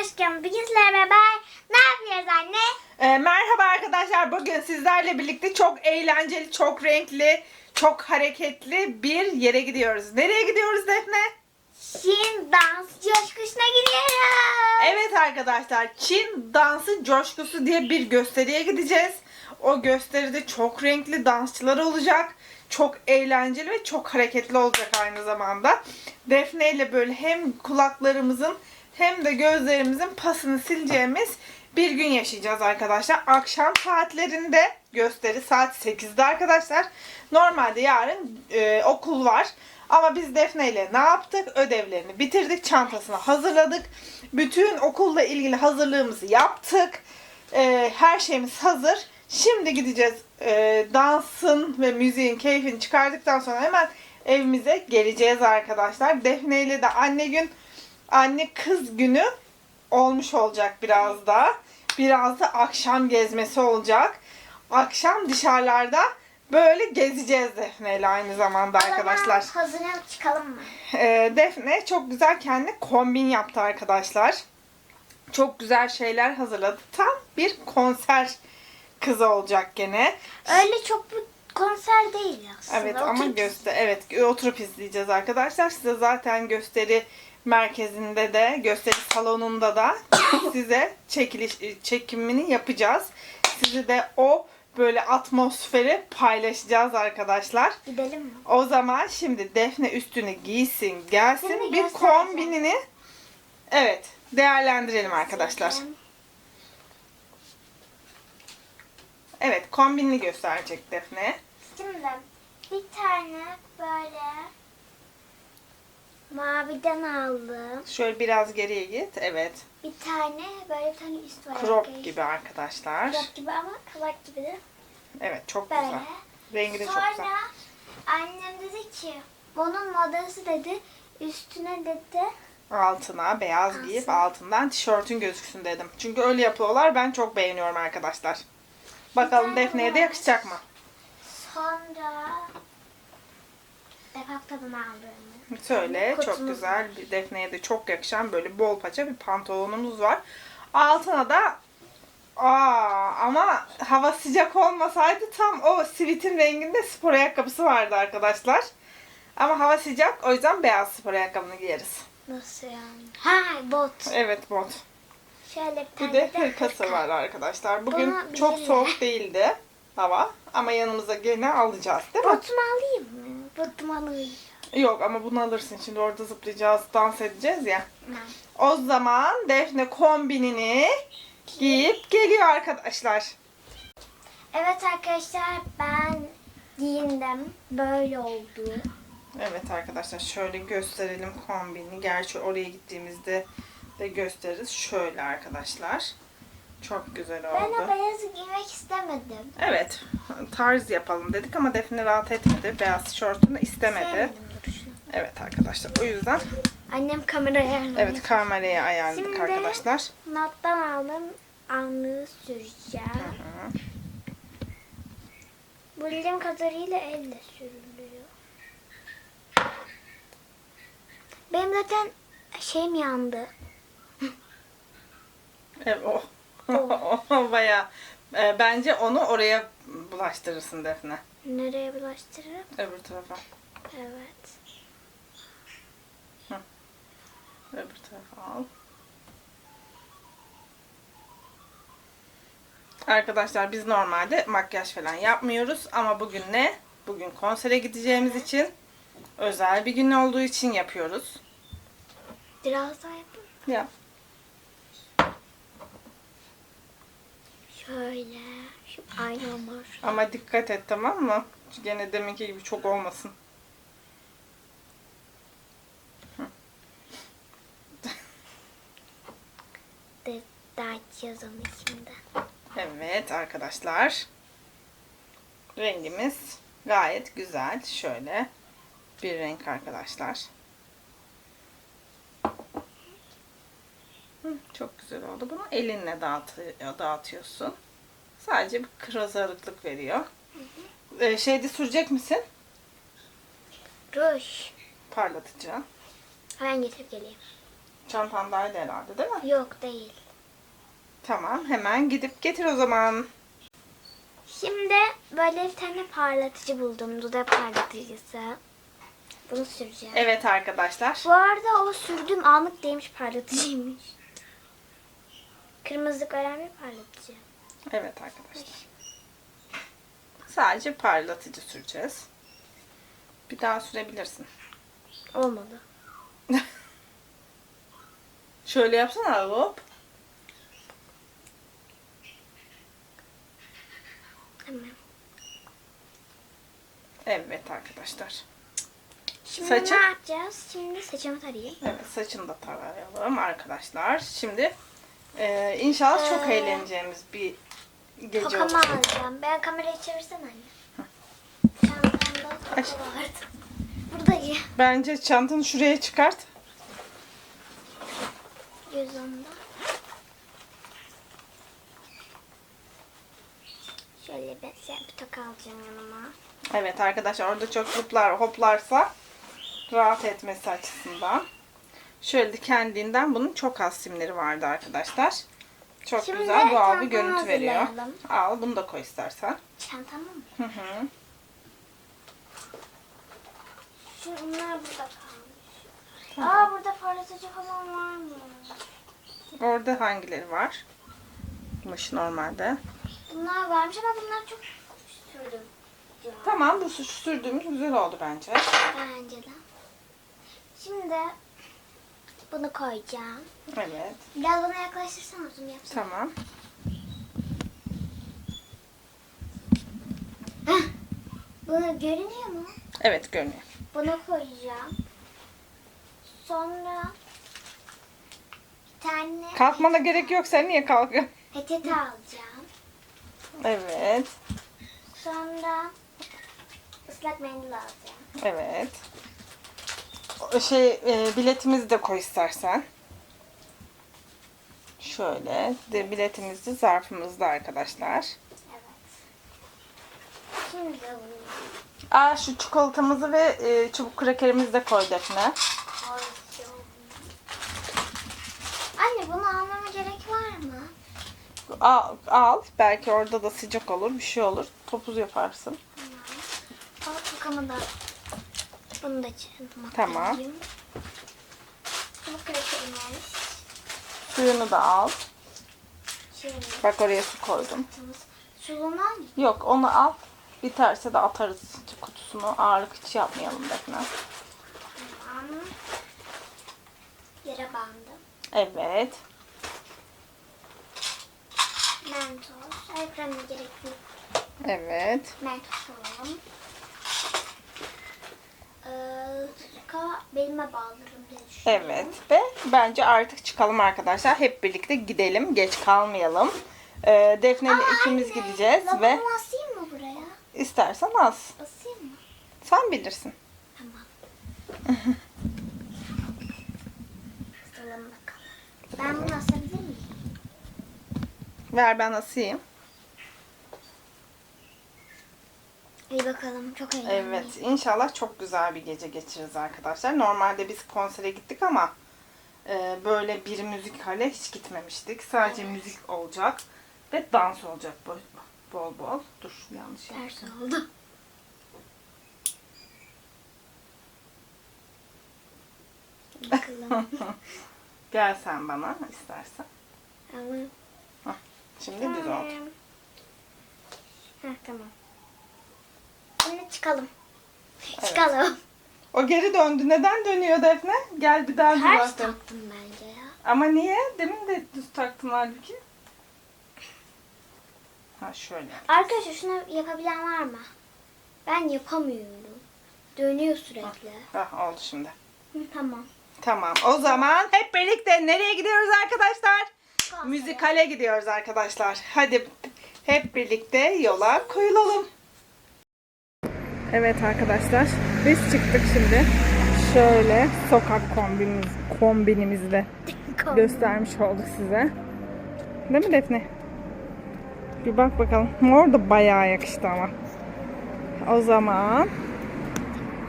aşkım. Bugün sizlerle beraber ne yapıyoruz anne? Ee, merhaba arkadaşlar. Bugün sizlerle birlikte çok eğlenceli, çok renkli, çok hareketli bir yere gidiyoruz. Nereye gidiyoruz Defne? Çin dans coşkusuna gidiyoruz. Evet arkadaşlar, Çin dansı coşkusu diye bir gösteriye gideceğiz. O gösteride çok renkli dansçılar olacak. Çok eğlenceli ve çok hareketli olacak aynı zamanda. Defne ile böyle hem kulaklarımızın hem de gözlerimizin pasını sileceğimiz bir gün yaşayacağız arkadaşlar. Akşam saatlerinde gösteri saat 8'de arkadaşlar. Normalde yarın e, okul var. Ama biz Defne ile ne yaptık? Ödevlerini bitirdik. Çantasını hazırladık. Bütün okulla ilgili hazırlığımızı yaptık. E, her şeyimiz hazır. Şimdi gideceğiz. E, dansın ve müziğin keyfini çıkardıktan sonra hemen evimize geleceğiz arkadaşlar. Defne ile de anne gün anne kız günü olmuş olacak biraz da. Biraz da akşam gezmesi olacak. Akşam dışarılarda böyle gezeceğiz Defne ile aynı zamanda arkadaşlar. Zaman hazırlanıp çıkalım mı? Ee, Defne çok güzel kendi kombin yaptı arkadaşlar. Çok güzel şeyler hazırladı. Tam bir konser kızı olacak gene. Öyle çok bir konser değil aslında. Evet ama Oturup- göster evet oturup izleyeceğiz arkadaşlar. Size zaten gösteri merkezinde de gösteri salonunda da size çekiliş çekimini yapacağız. Sizi de o böyle atmosferi paylaşacağız arkadaşlar. Gidelim mi? O zaman şimdi Defne üstünü giysin, gelsin. Bir kombinini evet değerlendirelim arkadaşlar. Evet, kombinini gösterecek Defne. Şimdi bir tane böyle maviden aldım. Şöyle biraz geriye git. Evet. Bir tane böyle bir tane üst var. Crop gibi arkadaşlar. Crop gibi ama kavak gibi de. Evet, çok Böyle. güzel. Rengi de çok Sonra güzel. annem dedi ki bunun modası dedi üstüne dedi Altına beyaz giyip Altına. altından tişörtün gözüksün dedim. Çünkü öyle yapıyorlar. Ben çok beğeniyorum arkadaşlar. Bakalım Defne'ye de yakışacak mı? sonra defaktadan aldığımı. Söyle çok Kotumuz güzel bir Defne'ye de çok yakışan böyle bol paça bir pantolonumuz var. Altına da Aa, ama hava sıcak olmasaydı tam o sivitin renginde spor ayakkabısı vardı arkadaşlar. Ama hava sıcak o yüzden beyaz spor ayakkabını giyeriz. Nasıl yani? Ha bot. Evet bot. Şöyle bir Bir de hırkası hırka. var arkadaşlar. Bugün Bunu çok soğuk değildi hava ama yanımıza gene alacağız değil mi? Botumu alayım mı? Botumu alayım. Yok ama bunu alırsın. Şimdi orada zıplayacağız, dans edeceğiz ya. O zaman Defne kombinini giyip geliyor arkadaşlar. Evet arkadaşlar ben giyindim. Böyle oldu. Evet arkadaşlar şöyle gösterelim kombini. Gerçi oraya gittiğimizde de gösteririz. Şöyle arkadaşlar. Çok güzel Ben o oldu. beyazı giymek istemedim. Evet tarz yapalım dedik ama Defne rahat etmedi. Beyaz tişörtünü istemedi. Sevmedim. Evet arkadaşlar o yüzden Annem kamerayı ayarladı. evet kamerayı ayarladık Şimdi- arkadaşlar. Nottan aldım. Anlığı süreceğim. Hı. Bildiğim kadarıyla elle sürülüyor. Benim zaten şeyim yandı. Evet o. o baya. bence onu oraya bulaştırırsın Defne. Nereye bulaştırırım? Öbür tarafa. Evet. Öbür tarafa al. Arkadaşlar biz normalde makyaj falan yapmıyoruz ama bugün ne? Bugün konsere gideceğimiz için özel bir gün olduğu için yapıyoruz. Biraz daha yapayım. Yap. Şöyle. Şu aynam var. Ama dikkat et tamam mı? Gene deminki gibi çok olmasın. De, yazın içinde. Evet arkadaşlar. Rengimiz gayet güzel. Şöyle bir renk arkadaşlar. Hı, çok güzel oldu. Bunu elinle dağıtı- dağıtıyorsun. Sadece bir kırmızılıklık veriyor. Ee, şeyde sürecek misin? Ruj. Parlatıcı. Hemen getirip geleyim. Çantandaydı herhalde değil mi? Yok değil. Tamam hemen gidip getir o zaman. Şimdi böyle bir tane parlatıcı buldum. Dudak parlatıcısı. Bunu süreceğim. Evet arkadaşlar. Bu arada o sürdüğüm anlık değmiş parlatıcıymış. Kırmızılık bir parlatıcı. Evet arkadaşlar. Sadece parlatıcı süreceğiz. Bir daha sürebilirsin. Olmadı. Şöyle yapsana hop. Evet arkadaşlar. Şimdi Saçı? ne yapacağız? Şimdi saçımı tarayayım. Evet saçını da tarayalım arkadaşlar. Şimdi e, inşallah çok Ee, eğleneceğimiz bir gece Tokamı olacak. alacağım. Ben kamerayı çevirsen anne. Çantamda toka vardı. Buradayım. Bence çantanı şuraya çıkart. Göz ben bir toka alacağım yanıma. Evet arkadaşlar orada çok zıplar hoplarsa rahat etmesi açısından. Şöyle de kendinden bunun çok az simleri vardı arkadaşlar. Çok Şimdi güzel doğal bir görüntü veriyor. Al bunu da koy istersen. Çantamı mı? Hı hı. Şunlar burada kalmış. Aa burada parlatıcı falan var mı? Orada hangileri var? Mış normalde. Bunlar varmış ama bunlar çok sürdüm. Ya, Tamam bu su- sürdüğümüz güzel oldu bence. Bence de. Şimdi bunu koyacağım. Evet. Biraz bana yaklaştırsan uzun yapsana. Tamam. Heh. Bunu görünüyor mu? Evet görünüyor. Bunu koyacağım. Sonra bir tane Kalkmana gerek yok. Sen niye kalkıyorsun? peçete alacağım. Evet. Sonra ıslak mendil alacağım. Evet. Şey e, biletimizi de koy istersen. Şöyle. De biletimiz de zarfımızda arkadaşlar. Evet. Şimdi bunu Aa şu çikolatamızı ve e, çubuk krakerimizi de koy Defne. alacağım. Anne bunu almama gerek var mı? Al, al. Belki orada da sıcak olur. Bir şey olur. Topuz yaparsın. Tamam. Al tokamı da. Bunu da çantama Tamam. koyayım. Bu krakerim olmuş. Suyunu da al. Şimdi Bak oraya su koydum. Sulumu al. Yok onu al. Biterse de atarız kutusunu. Ağırlık hiç yapmayalım Defne. Tamam. Yere bandım. Evet. Mentos. Ay kremi gerek yok. Evet. Mentos alalım. Ee, ka belime bağlarım diye düşünüyorum. Evet ve bence artık çıkalım arkadaşlar. Hep birlikte gidelim. Geç kalmayalım. Ee, Defne ile ikimiz anne, gideceğiz lavabo ve asayım mı buraya? istersen az. Asayım mı? Sen bilirsin. Tamam. Asalım bakalım. Ben bunu miyim? Ver ben asayım. İyi bakalım. Çok eğlenceli. Evet inşallah çok güzel bir gece geçiririz arkadaşlar. Normalde biz konsere gittik ama e, böyle bir müzikale hiç gitmemiştik. Sadece müzik olacak ve dans olacak bol bol. bol. Dur yanlış yaptım. Ters oldu. Bakalım. Gel sen bana istersen. Ama Şimdi düz oldu. Heh, tamam. Şimdi çıkalım. Evet. Çıkalım. O geri döndü. Neden dönüyor Defne? Gel bir daha düz Ters atalım. taktım bence ya. Ama niye? Demin de düz taktın halbuki. Ha şöyle. Arkadaşlar şunu yapabilen var mı? Ben yapamıyorum. Dönüyor sürekli. Ha oldu şimdi. Hı, tamam. Tamam. O zaman hep birlikte nereye gidiyoruz arkadaşlar? Müzikale gidiyoruz arkadaşlar. Hadi hep birlikte yola koyulalım. Evet arkadaşlar. Biz çıktık şimdi. Şöyle sokak kombinimiz, kombinimizle göstermiş olduk size. Değil mi Defne? Bir bak bakalım. Mor da bayağı yakıştı ama. O zaman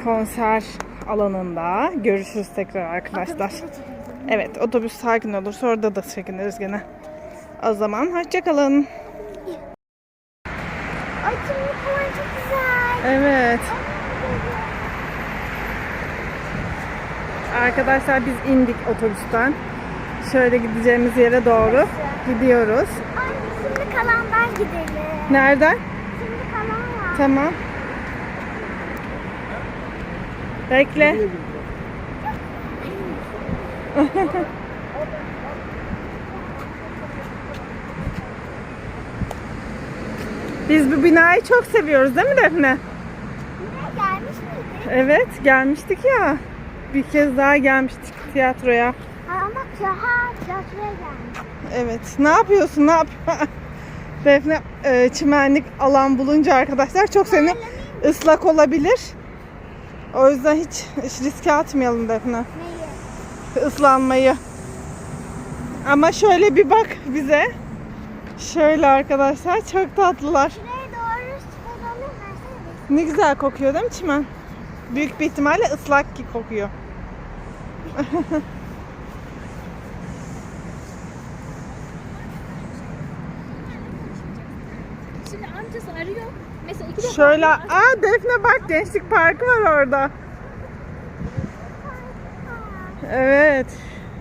konser alanında görüşürüz tekrar arkadaşlar. Evet otobüs sakin olursa orada da çekiniriz gene. O zaman hoşçakalın. Ay kimlik falan çok güzel. Evet. Arkadaşlar biz indik otobüsten. Şöyle gideceğimiz yere doğru gidiyoruz. Ay şimdi kalandan gidelim. Nereden? Şimdi kalan var. Tamam. Bekle. Biz bu binayı çok seviyoruz değil mi Defne? Gelmiş miydik? Evet gelmiştik ya. Bir kez daha gelmiştik tiyatroya. Ama ha tiyatroya gelmiş. Evet. Ne yapıyorsun? Ne yapıyorsun? Defne e, çimenlik alan bulunca arkadaşlar çok seni ıslak olabilir. O yüzden hiç, hiç riske atmayalım Defne. Neyi? Islanmayı. Ama şöyle bir bak bize. Şöyle arkadaşlar çok tatlılar. Ne güzel kokuyor değil mi çimen? Büyük bir ihtimalle ıslak ki kokuyor. Şimdi amcası arıyor. Mesela iki Şöyle, aa Defne bak gençlik parkı var orada. Evet.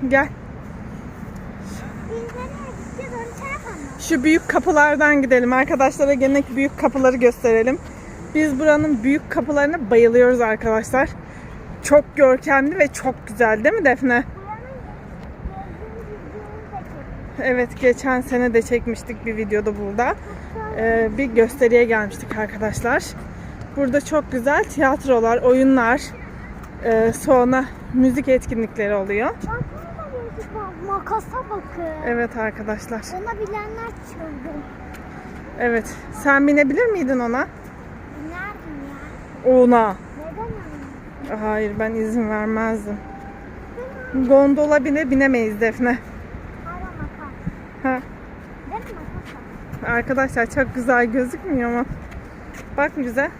Gel. Şu büyük kapılardan gidelim. Arkadaşlara gene büyük kapıları gösterelim. Biz buranın büyük kapılarına bayılıyoruz arkadaşlar. Çok görkemli ve çok güzel değil mi Defne? Evet geçen sene de çekmiştik bir videoda burada. Ee, bir gösteriye gelmiştik arkadaşlar. Burada çok güzel tiyatrolar, oyunlar, e, sonra müzik etkinlikleri oluyor. Makasa bakın. Evet arkadaşlar. Ona bilenler çılgın. Evet. Sen binebilir miydin ona? Binerdim ya. Ona. Neden? Hayır ben izin vermezdim. Gondola bile binemeyiz Defne. Ha. Arkadaşlar çok güzel gözükmüyor mu? Bak bize.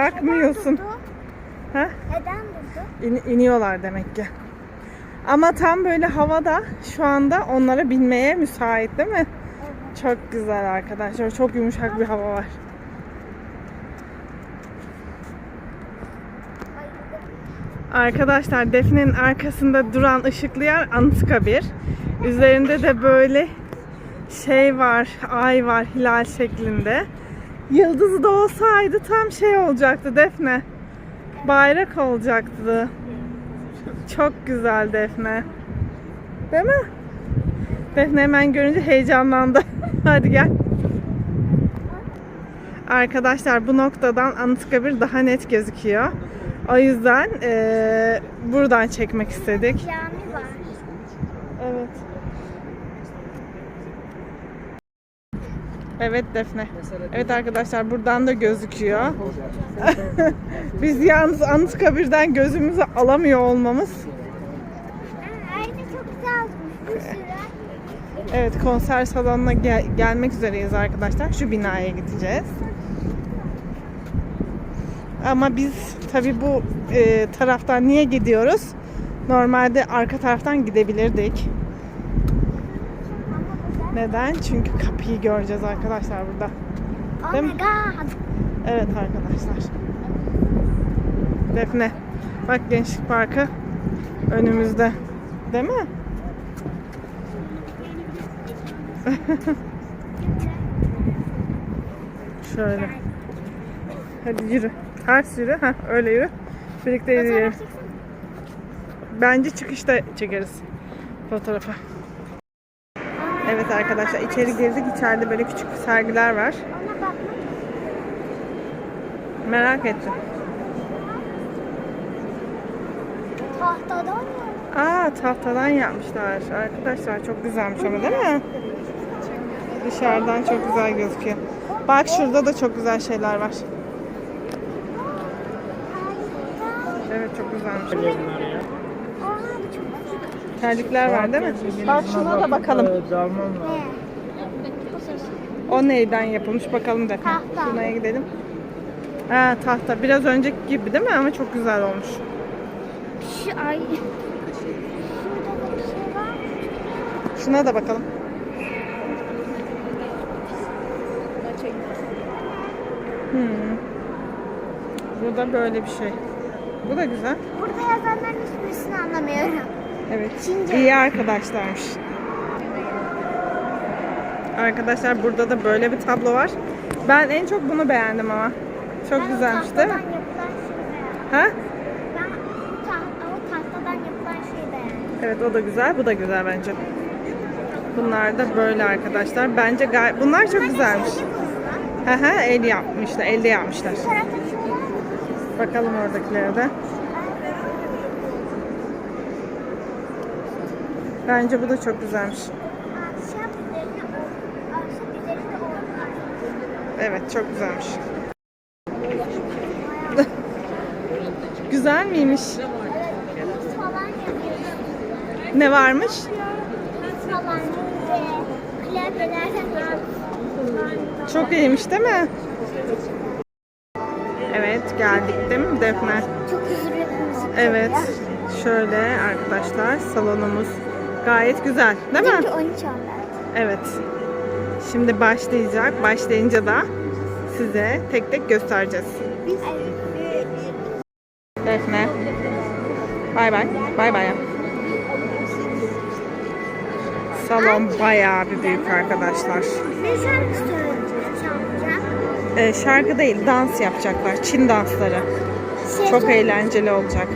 Bakmıyorsun. Neden durdu? Ha? Neden durdu? İn- iniyorlar demek ki. Ama tam böyle havada şu anda onlara binmeye müsait değil mi? Evet. Çok güzel arkadaşlar. Çok yumuşak bir hava var. Arkadaşlar Defne'nin arkasında duran ışıklı yer Anıtkabir. Üzerinde de böyle şey var, ay var hilal şeklinde. Yıldızı da olsaydı tam şey olacaktı Defne. Bayrak olacaktı. Çok güzel Defne. Değil mi? Defne hemen görünce heyecanlandı. Hadi gel. Arkadaşlar bu noktadan Anıtkabir daha net gözüküyor. O yüzden eee, buradan çekmek istedik. Cami var. Evet. Evet Defne. Evet arkadaşlar buradan da gözüküyor. Biz yalnız Anıtkabir'den gözümüzü alamıyor olmamız. Aynı çok güzel. Evet konser salonuna gel- gelmek üzereyiz arkadaşlar. Şu binaya gideceğiz. Ama biz tabi bu e, taraftan niye gidiyoruz? Normalde arka taraftan gidebilirdik. Neden? Çünkü kapıyı göreceğiz arkadaşlar burada. Oh Değil my mi? god. Evet arkadaşlar. Defne. Bak Gençlik Parkı önümüzde. Değil mi? Şöyle. Hadi yürü. Ters yürü. Heh, öyle yürü. Birlikte yürüyelim. Bence çıkışta çekeriz fotoğrafı. Evet arkadaşlar içeri girdik. İçeride böyle küçük sergiler var. Ona bakmak Merak ettim. tahtadan mı? Aa tahtadan yapmışlar. Arkadaşlar çok güzelmiş ama değil mi? Dışarıdan çok güzel gözüküyor. Bak şurada da çok güzel şeyler var. Evet çok güzelmiş. Aa bu çok güzel. Terlikler var değil mi? Bak şuna da bakalım. Ne? O neyden yapılmış bakalım da. Tahta. Şuraya gidelim. Ha tahta. Biraz önceki gibi değil mi? Ama çok güzel olmuş. Şu ay. Şey. Şuna da bakalım. Hmm. Bu da böyle bir şey. Bu da güzel. Burada yazanların hiçbirisini anlamıyorum. Evet. Çince. İyi arkadaşlarmış. Arkadaşlar burada da böyle bir tablo var. Ben en çok bunu beğendim ama. Çok Ben güzelmiş değil mi? Ha? Ben o, taht- o tahtadan yapılan şeyi beğendim. Evet o da güzel. Bu da güzel bence. Bunlar da böyle arkadaşlar. Bence gayet bunlar çok güzelmiş. Hı hı el yapmışlar. Elde yapmışlar. Bakalım oradakilere de. Bence bu da çok güzelmiş. Evet çok güzelmiş. Güzel miymiş? Ne varmış? Çok iyiymiş değil mi? Evet geldik değil mi Defne? Çok huzurlu. Evet. Şöyle arkadaşlar salonumuz gayet güzel değil mi? Çünkü 13 14. Evet. Şimdi başlayacak. Başlayınca da size tek tek göstereceğiz. Defne. Bay bay. Bay bay. Salon bayağı bir büyük arkadaşlar. Ne şarkı söyleyeceğim? Ee, şarkı değil, dans yapacaklar. Çin dansları. Şey Çok söyle- eğlenceli olacak.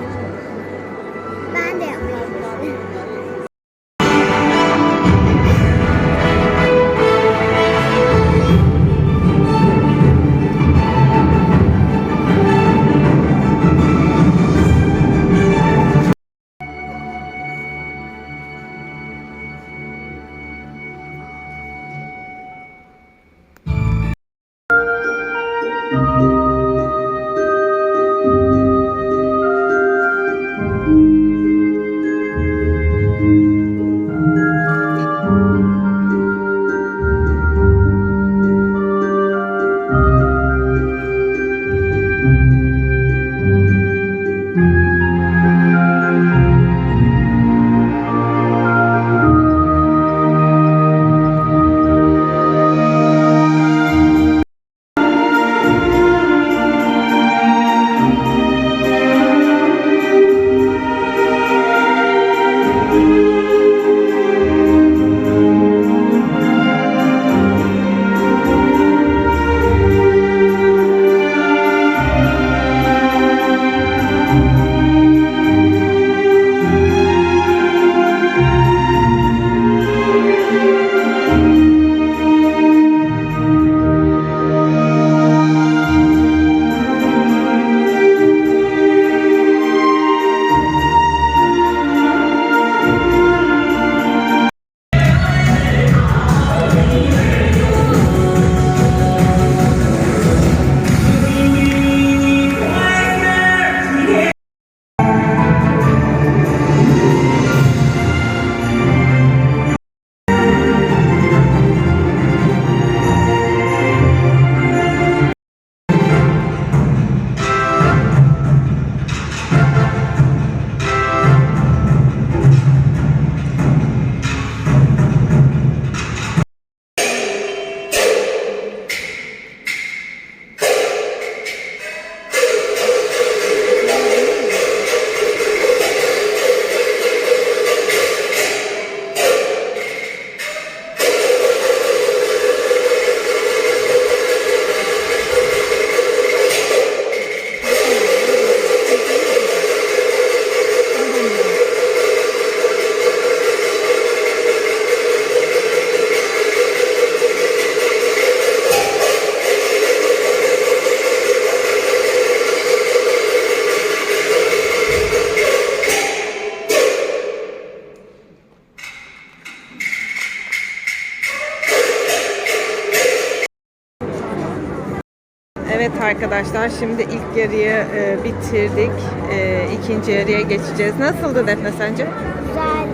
Arkadaşlar şimdi ilk yarıyı e, bitirdik. E, ikinci yarıya geçeceğiz. Nasıldı Defne sence? Güzel.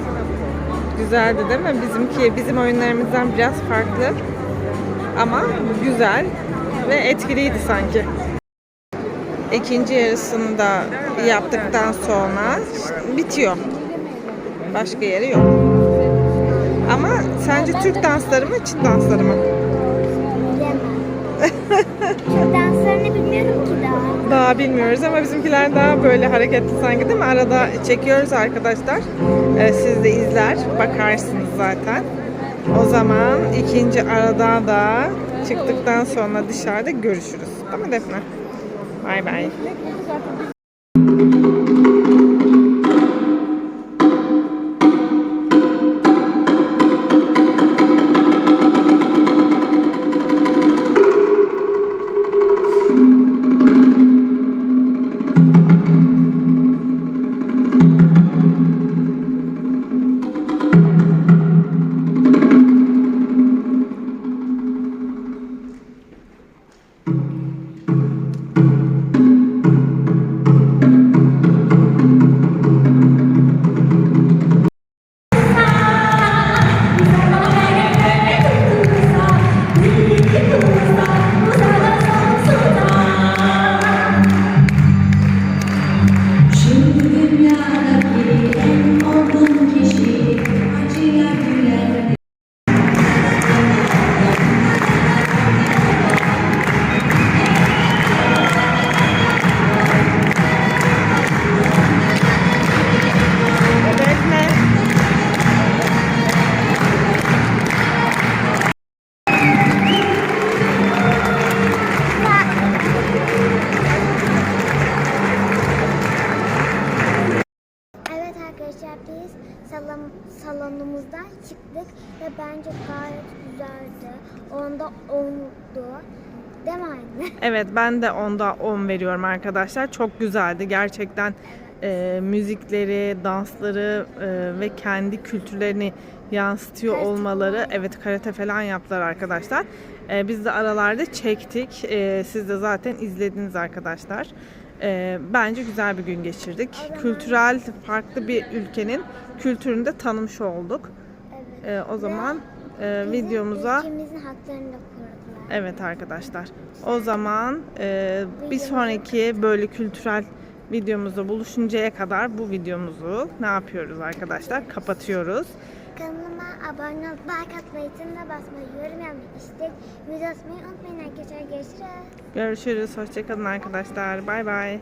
Güzeldi değil mi? Bizimki bizim oyunlarımızdan biraz farklı. Ama güzel ve etkiliydi sanki. İkinci yarısını da yaptıktan sonra bitiyor. Başka yeri yok. Ama sence Türk dansları mı, Çin dansları mı? Türk bilmiyorum ki daha. Daha bilmiyoruz ama bizimkiler daha böyle hareketli sanki değil mi? Arada çekiyoruz arkadaşlar. Ee, siz de izler, bakarsınız zaten. O zaman ikinci arada da çıktıktan sonra dışarıda görüşürüz. Değil mi Defne? Bay bay. Evet ben de onda 10 veriyorum arkadaşlar. Çok güzeldi gerçekten. e, müzikleri, dansları e, ve kendi kültürlerini yansıtıyor Karate olmaları. falan. Evet karate falan yaptılar arkadaşlar. E, biz de aralarda çektik. E, siz de zaten izlediniz arkadaşlar. E, bence güzel bir gün geçirdik. Zaman- Kültürel farklı bir ülkenin kültürünü de tanımış olduk. Evet. E, o zaman e, videomuza Ülkemizin haklarını da. Evet arkadaşlar. O zaman e, bir sonraki böyle kültürel videomuzda buluşuncaya kadar bu videomuzu ne yapıyoruz arkadaşlar? Kapatıyoruz. Kanalıma abone olup like atmayı, ziline basmayı, yorum yapmayı, istek, video atmayı unutmayın arkadaşlar. Görüşürüz. Görüşürüz. Hoşçakalın arkadaşlar. Bay bay.